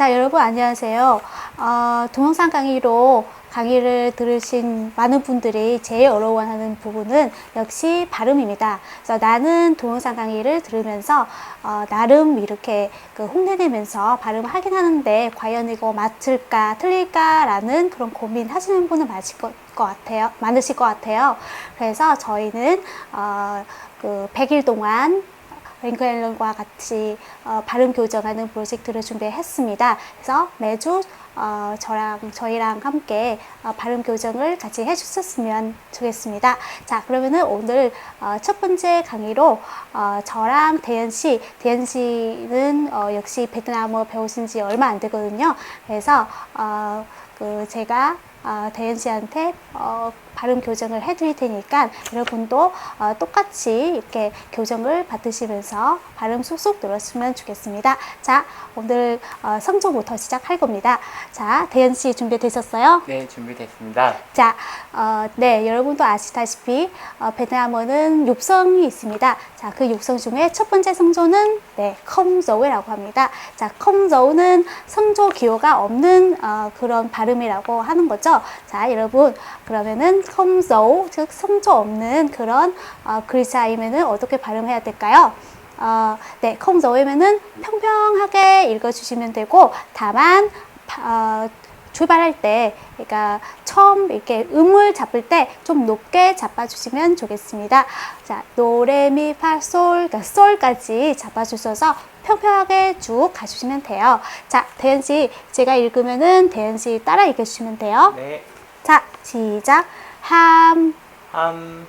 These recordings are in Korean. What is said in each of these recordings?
자, 여러분 안녕하세요. 어, 동영상 강의로 강의를 들으신 많은 분들이 제일 어려워하는 부분은 역시 발음입니다. 그래서 나는 동영상 강의를 들으면서 어, 나름 이렇게 그 흉내내면서 발음 하긴 하는데 과연 이거 맞을까 틀릴까라는 그런 고민하시는 분은 많으실 것, 것 같아요. 많으실 것 같아요. 그래서 저희는 어, 그 100일 동안 랭크앨런과 같이 어, 발음 교정하는 프로젝트를 준비했습니다. 그래서 매주 어, 저랑 저희랑 함께 어, 발음 교정을 같이 해주셨으면 좋겠습니다. 자, 그러면은 오늘 어, 첫 번째 강의로 어, 저랑 대현 씨, 대현 씨는 어, 역시 베트남어 배우신 지 얼마 안 되거든요. 그래서 어, 그 제가 어, 대현 씨한테 어, 발음 교정을 해드릴 테니까 여러분도 어, 똑같이 이렇게 교정을 받으시면서 발음 쏙쏙 들었으면 좋겠습니다. 자, 오늘 어, 성조부터 시작할 겁니다. 자, 대현 씨 준비되셨어요? 네, 준비됐습니다. 자, 어, 네, 여러분도 아시다시피 어, 베트남어는 육성이 있습니다. 자, 그 육성 중에 첫 번째 성조는 네, 컴조우라고 합니다. 자, 컴조우는 성조 기호가 없는 어, 그런 발음이라고 하는 거죠. 자, 여러분 그러면은 컴조우 즉 성조 없는 그런 어, 글자이면은 어떻게 발음해야 될까요? 어, 네, 컴조우면은 평평하게 읽어주시면 되고 다만 어, 출발할 때, 그러니까 처음 이렇게 음을 잡을 때 좀 높게 잡아주시면 좋겠습니다. 자, 노레미 파솔, 그러니까 솔까지 잡아주셔서 평평하게 쭉 가주시면 돼요. 자, 대현 씨, 제가 읽으면은 대현 씨 따라 읽어주시면 돼요. 네, 자, 시작. 함, 함,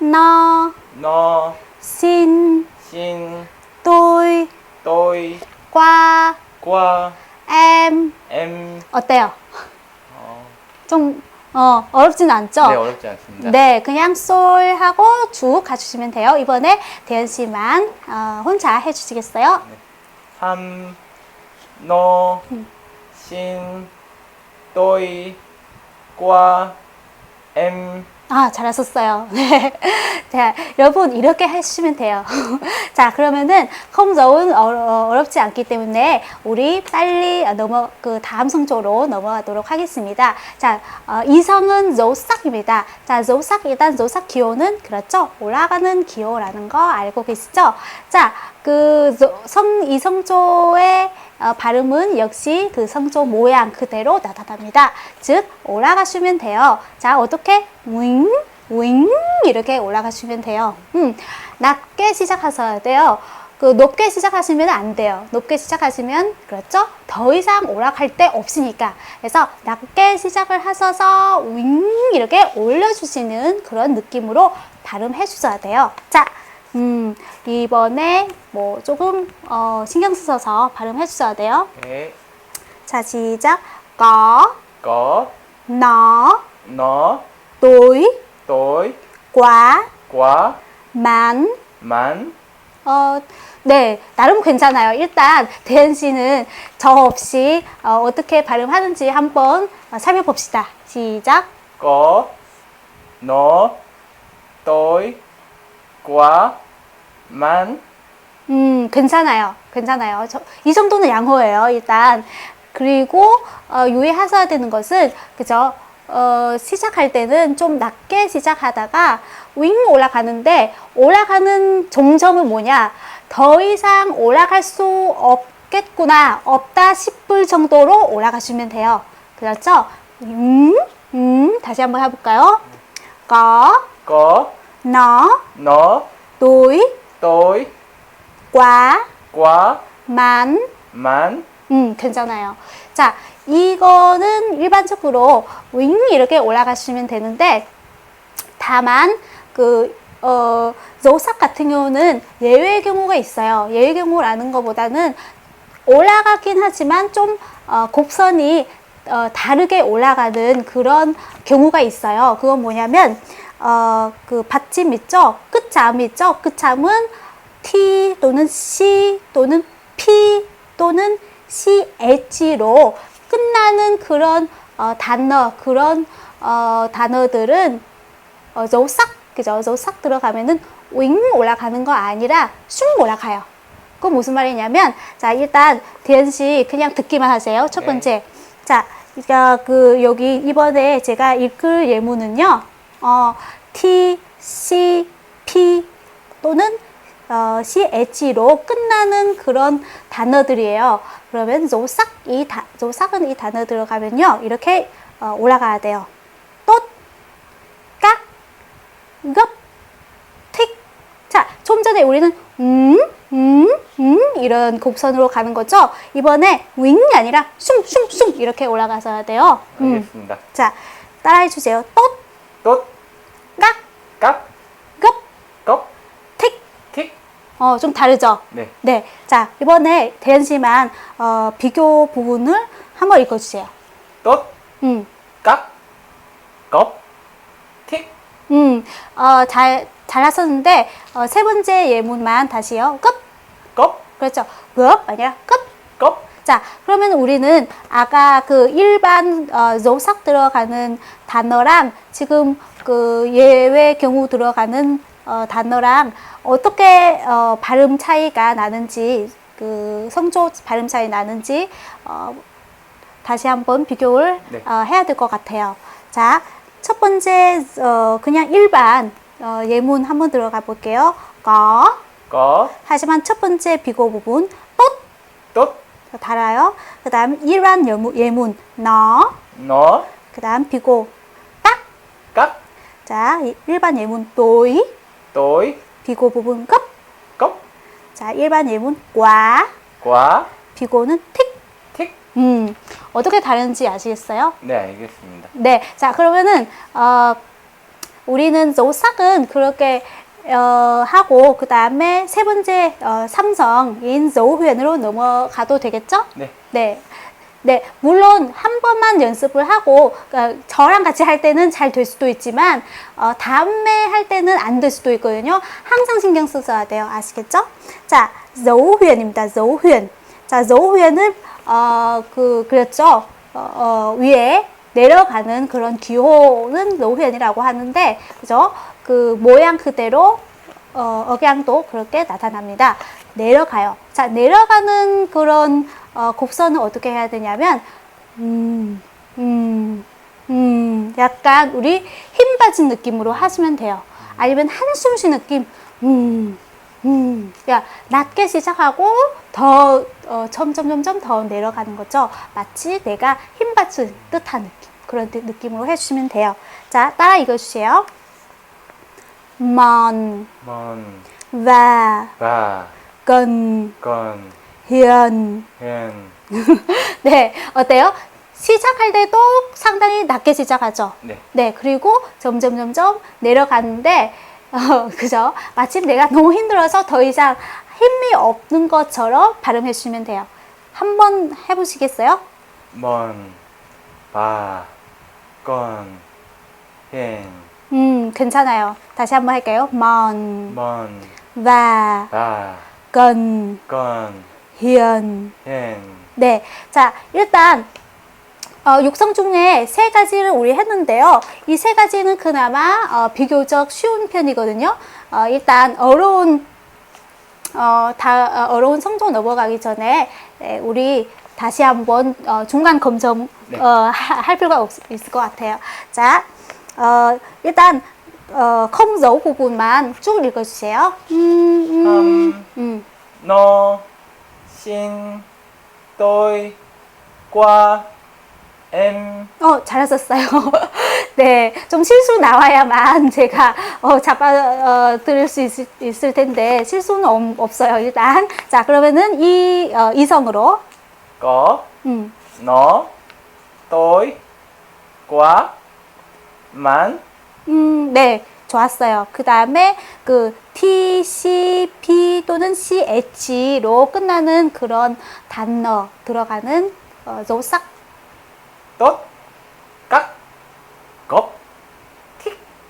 너, 너, 신, 신, tôi, 또이, qua, 과, em. 엠. 어때요? 어, 좀, 어, 어렵진 않죠? 네, 어렵지 않습니다. 네, 그냥 솔 하고 쭉 가주시면 돼요. 이번에 대현 씨만 어, 혼자 해주시겠어요? 함, 너, 음. 신, 또이, 과, 엠. 아, 잘하셨어요. 네. 자, 여러분, 이렇게 하시면 돼요. 자, 그러면은, 컴저운 어렵지 않기 때문에, 우리 빨리 넘어, 그 다음 성조로 넘어가도록 하겠습니다. 자, 어, 이성은 조삭입니다. 자, 조삭, 일단 조삭 기호는, 그렇죠? 올라가는 기호라는 거 알고 계시죠? 자, 그, 조- 성, 이 성조의 어, 발음은 역시 그 성조 모양 그대로 나타납니다. 즉, 올라가시면 돼요. 자, 어떻게? 윙, 윙, 이렇게 올라가시면 돼요. 음, 낮게 시작하셔야 돼요. 그 높게 시작하시면 안 돼요. 높게 시작하시면 그렇죠? 더 이상 올라갈 데 없으니까. 그래서 낮게 시작을 하셔서 윙 이렇게 올려주시는 그런 느낌으로 발음해 주셔야 돼요. 자, 음, 이번에 뭐 조금 어, 신경 쓰셔서 발음해 주셔야 돼요. 네, 자, 시작. có, 거, nó, 너, 또이, quá, 과, man. 만. 어, 네, 나름 괜찮아요. 일단 대현 씨는 저 없이 어, 어떻게 발음하는지 한번 어, 살펴봅시다. 시작. 거, 너, 또이, 과, 만. 음, 괜찮아요. 괜찮아요. 저, 이 정도는 양호해요, 일단. 그리고, 어, 유의하셔야 되는 것은, 그죠? 어, 시작할 때는 좀 낮게 시작하다가 윙 올라가는데, 올라가는 종점은 뭐냐? 더 이상 올라갈 수 없겠구나, 없다 싶을 정도로 올라가시면 돼요. 그렇죠? 음, 음, 다시 한번 해볼까요? có, 거, nó, 너, tôi, 또이, quá, 과, man. 만. 음, 괜찮아요. 자, 이거는 일반적으로 윙 이렇게 올라가시면 되는데, 다만, 그, 어, 조삭 같은 경우는 예외의 경우가 있어요. 예외 경우라는 것보다는 올라가긴 하지만 좀, 어, 곡선이, 어, 다르게 올라가는 그런 경우가 있어요. 그건 뭐냐면, 어, 그 받침 있죠? 끝참 있죠? 끝참은 T 또는 C 또는 P 또는 CH로 끝나는 그런 어, 단어, 그런 어, 단어들은 어, 조삭 그죠? 저싹 들어가면은 윙 올라가는 거 아니라 슝 올라가요. 그 무슨 말이냐면 자 일단 대현 씨 그냥 듣기만 하세요. 첫 네. 번째 자 그러니까 그 여기 이번에 제가 읽을 예문은요. 어 T C P 또는 어, CH로 끝나는 그런 단어들이에요. 그러면 조싹 이 다, 조싹은 이 단어 들어가면요 이렇게 어, 올라가야 돼요. 또, 까, 급, 틱. 자, 좀 전에 우리는 음, 음, 음 이런 곡선으로 가는 거죠. 이번에 윙이 아니라 숭, 숭, 숭 이렇게 올라가서야 돼요. 음. 알겠습니다. 자, 따라해 주세요. 또, 또, 까, 깍, 급, 껍, 틱. 틱. 어, 좀 다르죠? 네. 네. 자, 이번에 대현 씨만 어, 비교 부분을 한번 읽어주세요. 또, 음, 깍, 껍, 틱. 음, 어, 잘, 잘 하셨는데, 어, 세 번째 예문만 다시요. 급! 껍, 그렇죠. 급 아니라 급! 껍. 자, 그러면 우리는 아까 그 일반 어, 조삭 들어가는 단어랑 지금 그 예외 경우 들어가는 어, 단어랑 어떻게 어, 발음 차이가 나는지 그 성조 발음 차이 나는지 어, 다시 한번 비교를 네. 어, 해야 될 것 같아요. 자, 첫 번째 어, 그냥 일반 어, 예문 한번 들어가 볼게요. 거 거, 하지만 첫 번째 비교 부분 또 또, 달아요. 그 다음 일반 예문, 예문 너, 너, 그 다음 비고 딱. 깍, 자, 이- 일반 예문 또이, 또이, 비고 부분 급. 껍, 자, 일반 예문 과, 과, 비고는 틱. 틱. 음, 어떻게 다른지 아시겠어요? 네, 알겠습니다. 네, 자 그러면은 어, 우리는 조삭은 그렇게 어, 하고 그 다음에 세 번째 어, 삼성 인 조후연으로 넘어가도 되겠죠? 네. 네. 네, 물론 한 번만 연습을 하고 어, 저랑 같이 할 때는 잘 될 수도 있지만 어, 다음에 할 때는 안 될 수도 있거든요. 항상 신경 써야 돼요. 아시겠죠? 자, 조후연입니다. 조후연. 자, 조후연은 어, 그 그랬죠. 어, 어, 위에 내려가는 그런 기호는 노후연이라고 하는데 그죠? 그 모양 그대로 어, 억양도 그렇게 나타납니다. 내려가요. 자, 내려가는 그런 어, 곡선은 어떻게 해야 되냐면, 음, 음, 음, 약간 우리 힘 빠진 느낌으로 하시면 돼요. 아니면 한숨 쉬 느낌, 음, 음, 야, 낮게 시작하고 더, 어, 점점, 점점 더 내려가는 거죠. 마치 내가 힘 받친 듯한 느낌. 그런 느- 느낌으로 해주시면 돼요. 자, 따라 읽어주세요. 먼, 먼, và 바, cần 건, hiền. 현. 네, 어때요? 시작할 때도 상당히 낮게 시작하죠. 네. 네, 그리고 점점 점점 내려가는데, 어, 그죠? 마침 내가 너무 힘들어서 더 이상 힘이 없는 것처럼 발음해 주시면 돼요. 한번 해보시겠어요? 먼, 바, 건, 현. 음, 괜찮아요. 다시 한번 할게요. 먼, 먼, 바, cần, 건, hiền. 현. 네. 자, 일단, 어, 육성 중에 세 가지를 우리 했는데요. 이 세 가지는 그나마 어, 비교적 쉬운 편이거든요. 어, 일단 어려운 어, 다 어, 어려운 성적 넘어가기 전에 네, 우리 다시 한번 어, 중간 검정 네. 어, 하- 할 필요가 없, 있을 것 같아요. 자, 어, 일단 어, 컴 부분만 쭉 읽어주세요. 음, 음, 음. 음. nó xin tôi qua em 어, 잘하셨어요. 네, 좀 실수 나와야만 제가 어, 잡아 어, 들을 수 있을, 있을 텐데 실수는 없, 없어요. 일단 자 그러면은 이 어, 이성으로 có 음, nó tôi quá man 음, 네, 좋았어요. 그 다음에 그 T, C, P 또는 CH로 끝나는 그런 단어 들어가는 어, cốp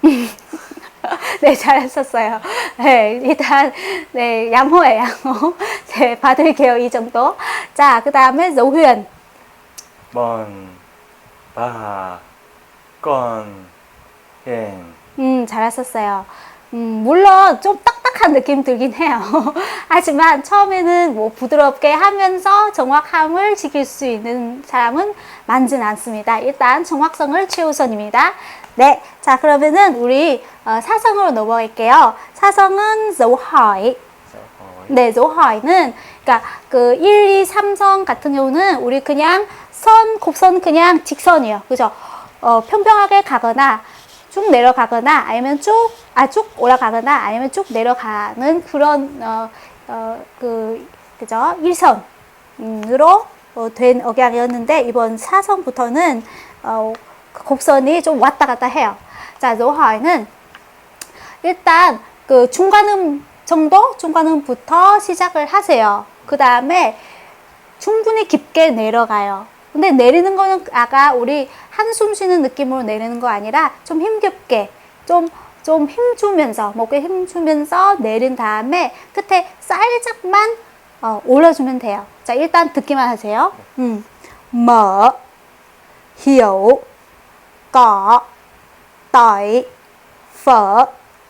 네, 잘하셨어요. 네, 일단, 네, 양호해, 양호. 네, 받을게요, 이 정도. 자, 그 다음에 조훈. bon bà con hiền 음, 잘하셨어요. 음, 물론 좀 딱딱한 느낌 들긴 해요. 하지만 처음에는 뭐 부드럽게 하면서 정확함을 지킬 수 있는 사람은 많지는 않습니다. 일단 정확성을 최우선입니다. 네, 자 그러면은 우리 어, 사성으로 넘어갈게요. 사성은 dấu hỏi. 네, dấu hỏi 는 그러니까 그 1, 2, 3선 같은 경우는 우리 그냥 선, 곡선 그냥 직선이에요. 그죠? 어, 평평하게 가거나 쭉 내려가거나 아니면 쭉, 아, 쭉 올라가거나 아니면 쭉 내려가는 그런, 어, 어, 그, 그죠? 일선으로 어, 된 억양이었는데 이번 사선부터는 어, 그 곡선이 좀 왔다 갔다 해요. 자, dấu hỏi 는 일단 그 중간음 정도 중간음부터 시작을 하세요. 그 다음에 충분히 깊게 내려가요. 근데 내리는 거는 아까 우리 한숨 쉬는 느낌으로 내리는 거 아니라 좀 힘겹게 좀 좀 힘주면서 목에 힘주면서 내린 다음에 끝에 살짝만 어, 올려주면 돼요. 자 일단 듣기만 하세요. 음, mở hiểu có tỏi phở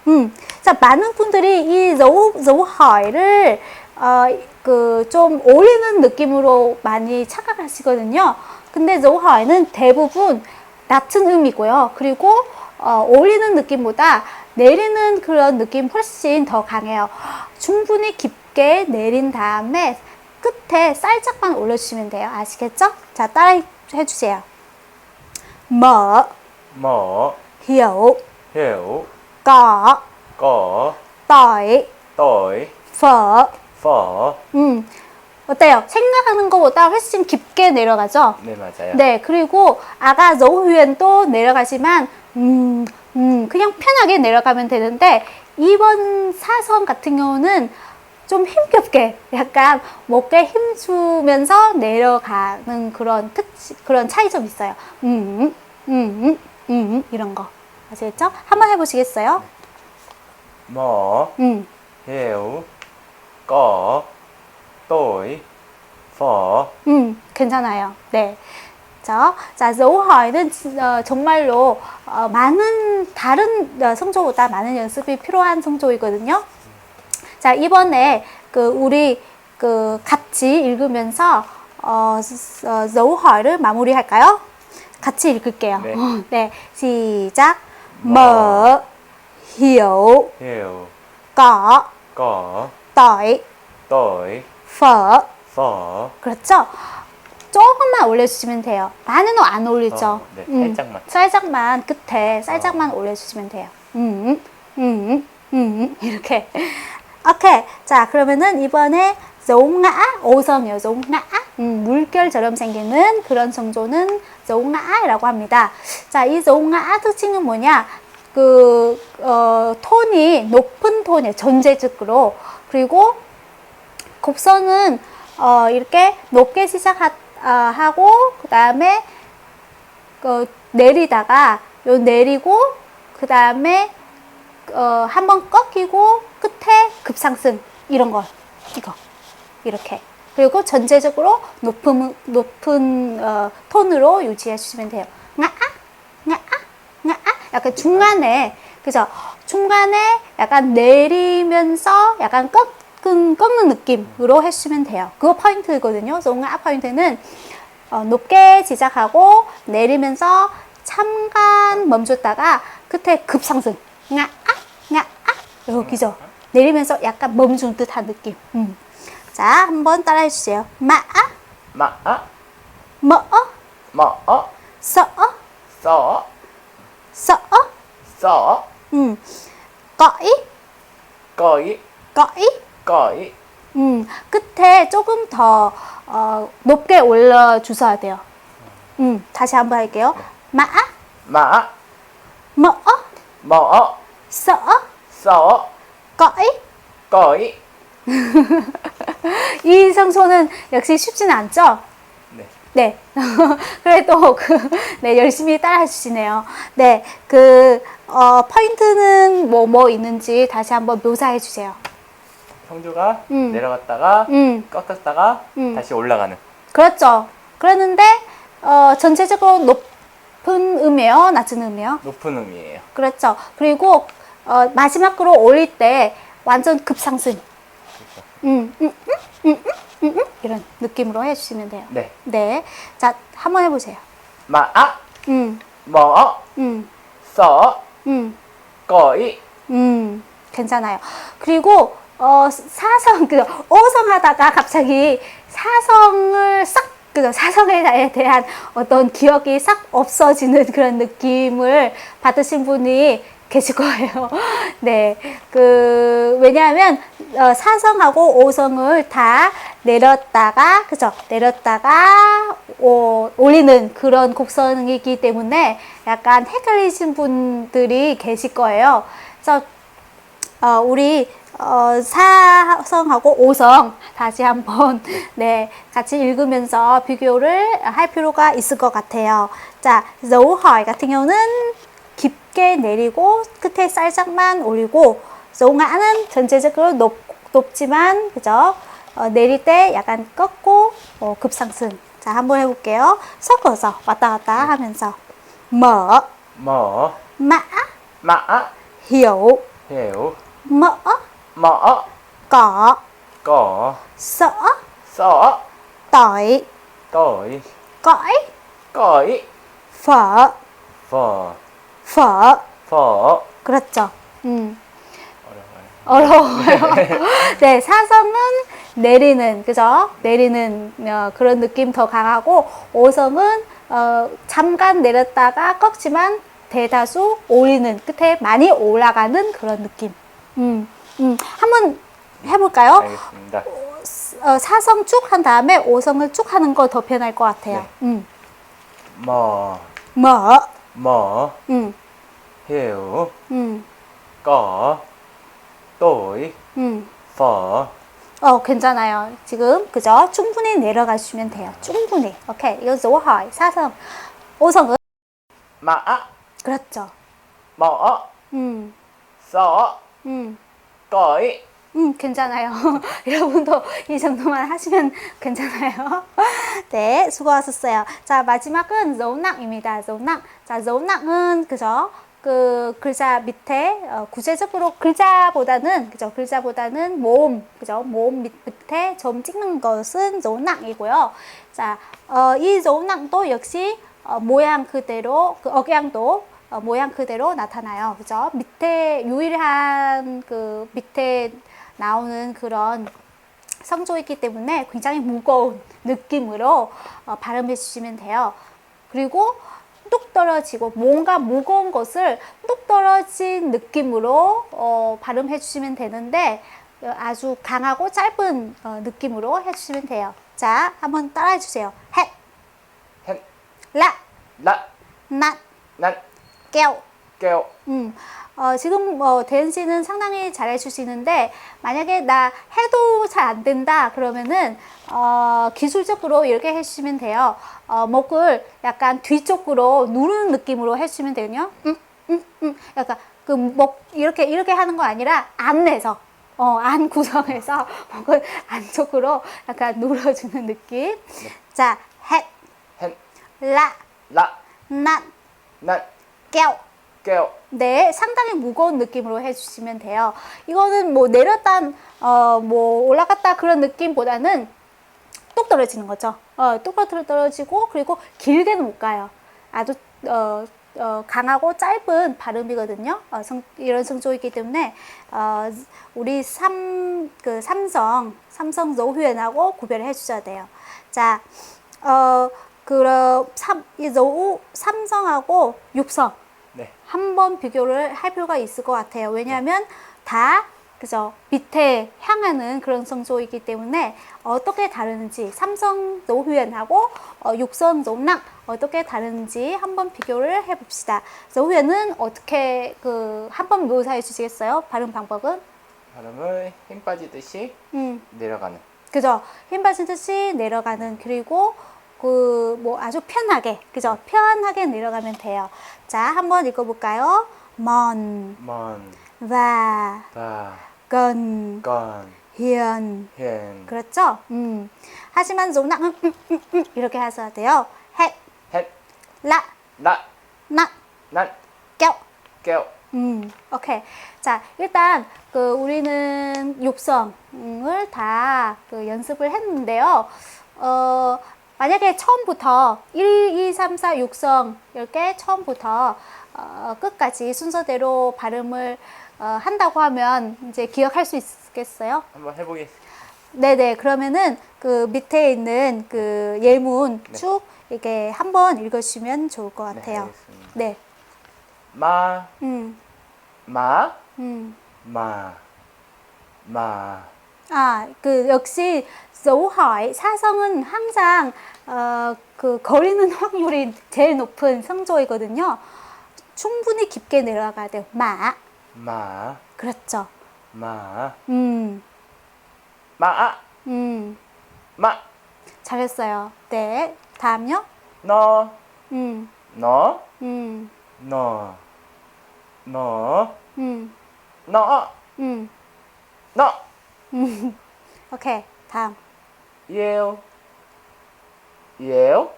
음, 자 많은 분들이 이 dấu dấu hỏi 를 아, 어, 그좀 올리는 느낌으로 많이 착각하시거든요. 근데 노하이는 대부분 낮은 음이고요. 그리고 어, 올리는 느낌보다 내리는 그런 느낌 훨씬 더 강해요. 충분히 깊게 내린 다음에 끝에 살짝만 올려주시면 돼요. 아시겠죠? 자, 따라 해주세요. 뭐, 뭐, 히오, 히오, 거, 거, 떠이, 떠이, 퍼, 4. 음. 어때요? 생각하는 것보다 훨씬 깊게 내려가죠? 네, 맞아요. 네, 그리고 아가 노후엔도 내려가지만 음, 음, 그냥 편하게 내려가면 되는데 이번 사선 같은 경우는 좀 힘겹게 약간 목에 힘 주면서 내려가는 그런 특 그런 차이점이 있어요. 음, 음, 음, 음 이런 거 아시겠죠? 한번 해보시겠어요? 뭐, 음, 해요. Tỏi phở 음, 괜찮아요. 네. 자, 자, dấu hỏi 는 어, 정말로 어, 많은 다른 어, 성조보다 많은 연습이 필요한 성조이거든요. 자, 이번에 그 우리 그 같이 읽으면서 어, 스- 어, dấu hỏi 를 마무리할까요? 같이 읽을게요. 네. 네, 시작. mở hiểu hiểu tỏi tỏi phở phở 그렇죠? 조금만 올려주시면 돼요. 많이는 안 올리죠. 어, 네, 살짝만. 살짝만 끝에 살짝만 올려주시면 돼요. 음, 음, 음, 이렇게. 오케이. 자, 그러면은 이번에 오성이요. giống ngã. 음, 물결처럼 생기는 그런 성조는 ngã라고 합니다. 자, 이 ngã 특징은 뭐냐? 그, 어, 톤이 높은 톤이에요. 전체적으로. 그리고 곡선은 어, 이렇게 높게 시작하고 그 다음에 어, 내리다가 요 내리고 그 다음에 어, 한번 꺾이고 끝에 급상승 이런 거 이거 이렇게 그리고 전체적으로 높은 높은 어, 톤으로 유지해 주시면 돼요. 나아 나아 나아 약간 중간에 그죠? 중간에 약간 내리면서 약간 꺾은 꺾는 느낌으로 해주시면 돼요. 그거 포인트거든요. 송아 포인트는 어, 높게 시작하고 내리면서 잠깐 멈췄다가 끝에 급상승. 나 아 나 아 여기죠. 내리면서 약간 멈춘 듯한 느낌. 음. 자, 한번 따라해 주세요. 마아 mã 머어 mõ 서어 서어 sọ 음. 꺼이? cõi 꺼이? cõi 음, 끝에 조금 더 어, 높게 올려 주셔야 돼요. 음, 다시 한번 할게요. 마아, mã 머어, mõ 서어, sọ 꺼이. cõi 이 성소는 역시 쉽지는 않죠? 네 네. 그래도 그, 네, 열심히 따라 해 주시네요. 네. 그, 어, 포인트는 뭐, 뭐 있는지 다시 한번 묘사해 주세요. 성조가 음. 내려갔다가 음, 꺾였다가 음. 다시 올라가는 그렇죠. 그러는데, 어, 전체적으로 높은 음이에요? 낮은 음이에요? 높은 음이에요 그렇죠. 그리고 어, 마지막 으로 올릴 때 완전 급상승. 음, 음, 음, 음, 음, 음, 이런 느낌으로 해주시면 돼요. 네. 네. 자, 한번 해보세요. 마아, 음, 뭐, 음, 서, 음, 거이. 음, 괜찮아요. 그리고, 어, 사성, 그, 오성 하다가 갑자기 사성을 싹, 그, 사성에 대한 어떤 기억이 싹 없어지는 그런 느낌을 받으신 분이 계실 거예요. 네. 그, 왜냐하면, 어, 사성하고 오성을 다 내렸다가, 그죠? 내렸다가, 오, 올리는 그런 곡선이기 때문에 약간 헷갈리신 분들이 계실 거예요. 그래서 어, 우리 어, 사성하고 오성 다시 한번 네 같이 읽으면서 비교를 할 필요가 있을 것 같아요. 자, hỏi 같은 경우는 깊게 내리고 끝에 살짝만 올리고 ngã는 전체적으로 높, 높지만 그죠? 어, 내릴 때 약간 꺾고 어, 급상승. 자, 한번 해볼게요. 섞어서 왔다 갔다 하면서. mở, 뭐, mã, hiểu, hiểu, mỡ, 뭐, cỏ, tỏi, cõi, 거이. phở, 버, phở. 버. 그렇죠. 음, 어려워요. 어려워요. 네, 사성은 내리는, 그죠? 내리는 어, 그런 느낌 더 강하고, 오성은 어, 잠깐 내렸다가 꺾지만 대다수 올리는, 끝에 많이 올라가는 그런 느낌. 음, 음. 한번 해볼까요? 알겠습니다. 어, 사성 쭉 한 다음에 오성을 쭉 하는 거 더 편할 것 같아요. 네. 음. 뭐, 뭐, 뭐, 음, hiểu, 음, tôi, 음. 어, 괜찮아요. 지금, 그죠? 충분히 내려가시면 돼요. 충분히. 오케이. 이거 hỏi, 사성. 오성은? 마아, 그렇죠. 뭐, 음, 서, 음, 거이. 음, 괜찮아요. 여러분도 이 정도만 하시면 괜찮아요. 네, 수고하셨어요. 자, 마지막은 dấu nặng 입니다. dấu nặng. 자, dấu nặng 은, 그죠? 그 글자 밑에 어, 구체적으로 글자보다는 그죠 글자보다는 모음 그죠 모음 밑, 밑에 점 찍는 것은 dấu nặng 이고요. 자, 어, 이 dấu nặng 도 역시 어, 모양 그대로 그 억양도 어, 모양 그대로 나타나요. 그죠? 밑에 유일한 그 밑에 나오는 그런 성조이기 때문에 굉장히 무거운 느낌으로 어, 발음해 주시면 돼요. 그리고 뚝 떨어지고 뭔가 무거운 것을 뚝 떨어진 느낌으로 어, 발음해 주시면 되는데 어, 아주 강하고 짧은 어, 느낌으로 해주시면 돼요. 자, 한번 따라해 주세요. 헷, 헨, 라, 라, 낫, 난, 깨우. 깨우. 음, 어, 지금 뭐 대은 씨는 상당히 잘해 주시는데 만약에 나 해도 잘 안 된다 그러면은 어, 기술적으로 이렇게 해주시면 돼요. 어, 목을 약간 뒤쪽으로 누르는 느낌으로 해주시면 되거든요. 음, 음, 음. 약간 그 목 이렇게 이렇게 하는 거 아니라 안에서 어, 안 구성해서 목을 안쪽으로 약간 눌러주는 느낌. 자, 헷, 헨, 라, 라, 낫, 난, 깨우. 깨우. 네, 상당히 무거운 느낌으로 해주시면 돼요. 이거는 뭐 내렸다, 어, 뭐 올라갔다 그런 느낌보다는 뚝 떨어지는 거죠. 어, 뚝 떨어지고 그리고 길게는 못 가요. 아주 어, 어, 강하고 짧은 발음이거든요. 어, 성, 이런 성조이기 때문에 어, 우리 삼, 그 삼성, 삼성 노후연하고 구별을 해주셔야 돼요. 자, 어, 그럼 삼, 이 노후 삼성하고 육성 네. 한번 비교를 할 필요가 있을 것 같아요. 왜냐하면 다 그죠 밑에 향하는 그런 성조이기 때문에 어떻게 다르는지 삼성 노후연하고 어, 육성 노낙 어떻게 다르는지 한번 비교를 해봅시다. 노후연은 어떻게 그 한번 묘사해 주시겠어요? 발음 방법은? 발음을 힘 빠지듯이 음, 내려가는. 그죠? 힘 빠진 듯이 내려가는 그리고 그 뭐 아주 편하게 그죠? 편하게 내려가면 돼요. 자, 한번 읽어볼까요? 먼, 먼, và, 바, gần, 건, hiền. 현, 그렇죠? 음. 하지만 좀낙은 음, 음, 음, 이렇게 하셔야 돼요. 헷, 헷, 라, 라, 낫, 난, kẹo 음, 오케이. 자, 일단 그 우리는 육성을 다 그 연습을 했는데요. 어, 만약에 처음부터 1, 2, 3, 4, 육성 이렇게 처음부터 어, 끝까지 순서대로 발음을 어, 한다고 하면 이제 기억할 수 있겠어요? 한번 해보겠습니다. 네네. 그러면은 그 밑에 있는 그 예문 네. 쭉 이렇게 한번 읽으시면 좋을 것 네, 같아요. 네. 마, 음, 마, 음. 마, 마. 아, 그 역시 hỏi 사성은 항상 어, 그 거리는 확률이 제일 높은 성조이거든요. 충분히 깊게 내려가야 돼요. 마. 마, 그렇죠. 마, 음. 마, 음. 마. 잘했어요. 네. 다음요. 너, 음. 너, 음. 너, 너, 음. 너, 음. 너. 음. 오케이. 다음. yêu yêu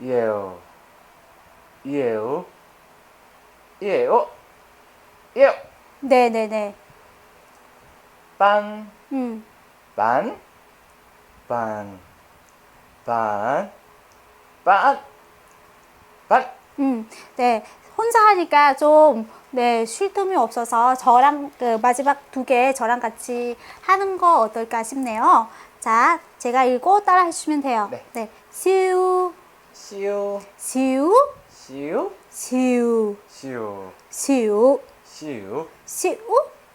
yêu yêu yêu yêu 네, 네, 네. ban 음. ban ban ban ban ban 음, 네. 혼자 하니까 좀, 네, 쉴 틈이 없어서 저랑, 그 마지막 두 개 저랑 같이 하는 거 어떨까 싶네요. 자, 제가 읽고 따라 해주시면 돼요. 네. 네. 시우, siêu 시우, siêu 시우, siêu 시우, siêu 시우,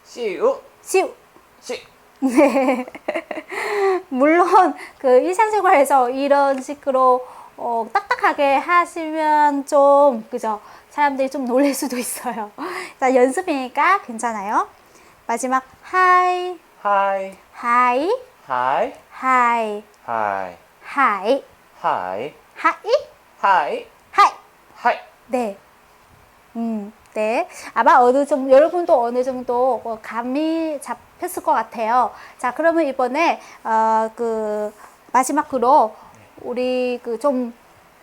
siêu 시우. siêu 네. 물론 그 일상생활에서 이런 식으로 어, 딱딱하게 하시면 좀 그죠? 사람들이 좀 놀랄 수도 있어요. 자, 연습이니까 괜찮아요. 마지막 하이, hai 하이, hai 하이, hai 하이, hai 하이, hai 하이. hai 네. 음, 네. 아마 어느 정도, 여러분도 어느 정도 어, 감이 잡혔을 것 같아요. 자, 그러면 이번에, 어, 그, 마지막으로 우리 그 좀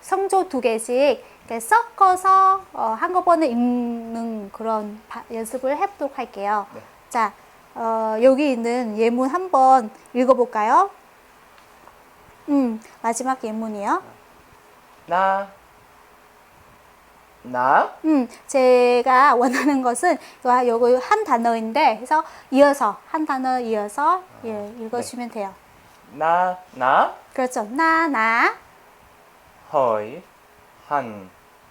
성조 두 개씩 이렇게 섞어서 어, 한꺼번에 읽는 그런 바- 연습을 해보도록 할게요. 네. 자, 어, 여기 있는 예문 한번 읽어볼까요? 음, 마지막 예문이요. 나, 나, 음, 제가 원하는 것은 요- 요거 한 단어인데, 그래서 이어서, 한 단어 이어서 예, 읽어주시면 돼요. 나, 나, 그렇죠. 나, 나. hỏi, hành.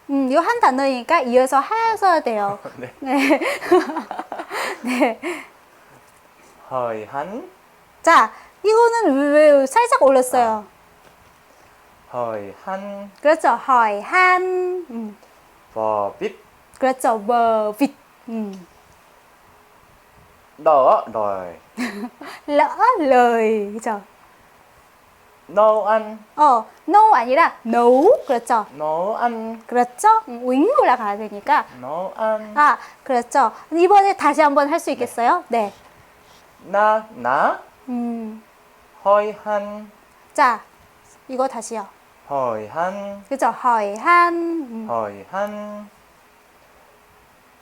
음, 요한 단어니까 이어서 하셔야 돼요. 네. 네. 네. hỏi, hành, 자, 이거는 왜, 왜 살짝 올렸어요? hỏi, hành, 그렇죠. hỏi 한. 음, vít, 그렇죠. 뭐, 빗. 음. đỏ, đòi, lỡ lời. 그죠? Nấu ăn, 어, no 아니라 no. 그렇죠. nấu ăn, 그렇죠? 음, 윙 올라가야 되니까. nấu ăn. 아, 그렇죠. 이번에 다시 한번 할 수 있겠어요? 네. Na, 나, 음, hành, 자, 이거 다시요. hành, 그죠? hỏi 한, 음,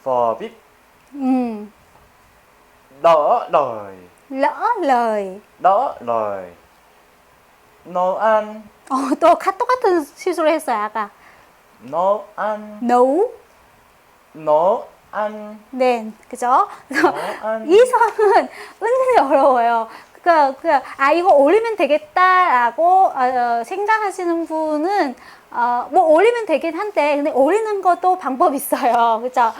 vò vít, 음, lỡ lời. đòi, ăn, 어, 또 카- 똑같은 실수를 했어요, 아까. nấu. nấu ăn, 네, 그죠? ăn. 이 성은 은근히 어려워요. 그, 그, 아, 이거 올리면 되겠다라고 어, 어, 생각하시는 분은, 어, 뭐 올리면 되긴 한데, 근데 올리는 것도 방법 있어요. 그죠?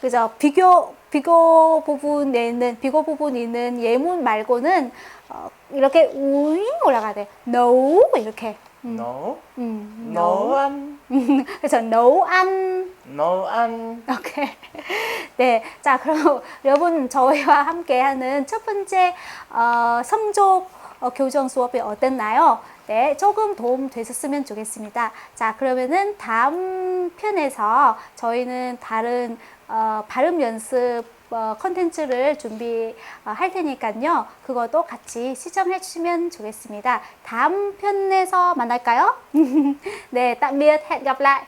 그죠? 비교, 비교 부분에 있는, 비교 부분이 있는 예문 말고는, 어, 이렇게 우잉 올라가야 돼. no, 이렇게. 음, nấu 음, no. ăn 그래서 no ăn. nấu ăn 오케이. 네. 자, 그럼 여러분 저희와 함께 하는 첫 번째 어, 성적 어, 교정 수업이 어땠나요? 네, 조금 도움 되셨으면 좋겠습니다. 자, 그러면은 다음 편에서 저희는 다른 어, 발음 연습 어, 컨텐츠를 준비할 테니까요. 그것도 같이 시청해 주시면 좋겠습니다. 다음 편에서 만날까요? 네, biệt, hẹn gặp lại.